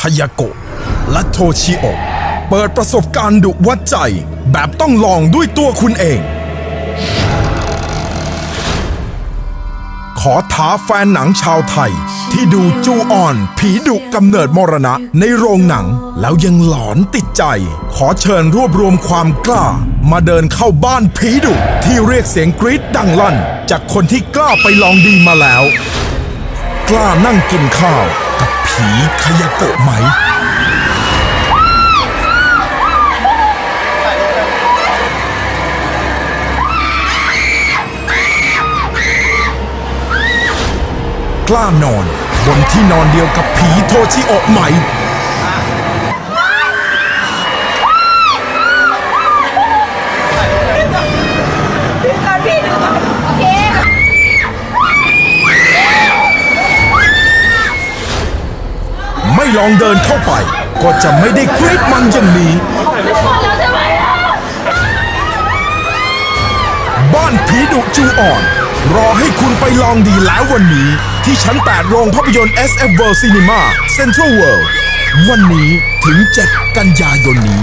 คายาโกะและโทชิโอะเปิดประสบการณ์ดุวัดใจ แบบต้องลองด้วยตัวคุณเอง ขอท้าแฟนหนังชาวไทย ที่ดูจูออน ผีดุกำเนิดมรณะในโรงหนัง แล้วยังหลอนติดใจ ขอเชิญรวบรวมความกล้า มาเดินเข้าบ้านผีดุที่เรียกเสียงกรี๊ดดังลั่น จากคนที่กล้าไปลองดีมาแล้ว กล้านั่งกินข้าว กับผีขยาโกะไหม กล้านอน บนที่นอนเดียวกับผีโทชิโอะไหม ลองเดินเข้าไป ก็จะไม่ได้กรีดมันอย่างนี้ บ้านผีดุจูอ่อน รอให้คุณไปลองดีแล้ววันนี้ ที่ชั้น 8 โรงภาพยนตร์ SF World Cinema Central World วันนี้ถึง 7 กันยายนนี้